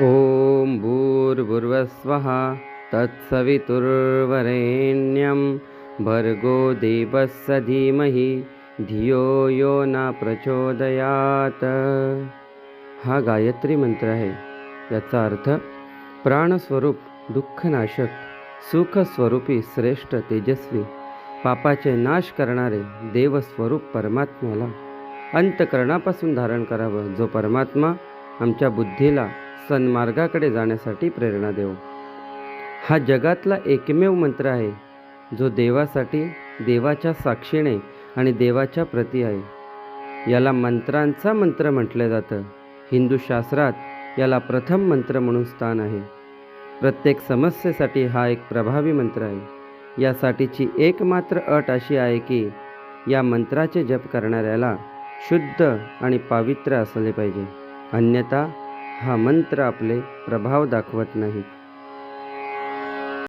ॐ भूर्भुर्वस्वः तत्सवितुर्वरेण्यं भर्गो देवस्य धीमहि धियो यो न प्रचोदयात। हा गायत्री मंत्र आहे याचा अर्थ प्राणस्वरूप दुःखनाशक सुखस्वरूपी श्रेष्ठ तेजस्वी पापाचे नाश करणारे देवस्वरूप परमात्म्याला अंतकरणापासून धारण करावं जो परमात्मा आमच्या बुद्धीला सन्मार्गाकडे जाण्यासाठी प्रेरणा देव हा जगातला एकमेव मंत्र आहे जो देवासाठी देवाच्या साक्षीने आणि देवाच्या प्रती आहे. याला मंत्रांचा मंत्र म्हटलं जातं. हिंदू शास्त्रात याला प्रथम मंत्र म्हणून स्थान आहे. प्रत्येक समस्येसाठी हा एक प्रभावी मंत्र आहे. यासाठीची एकमात्र अट अशी आहे की या मंत्राचे जप करणाऱ्याला शुद्ध आणि पावित्र्य असले पाहिजे. अन्यथा हा मंत्र आपले प्रभाव दाखवत नाहीत.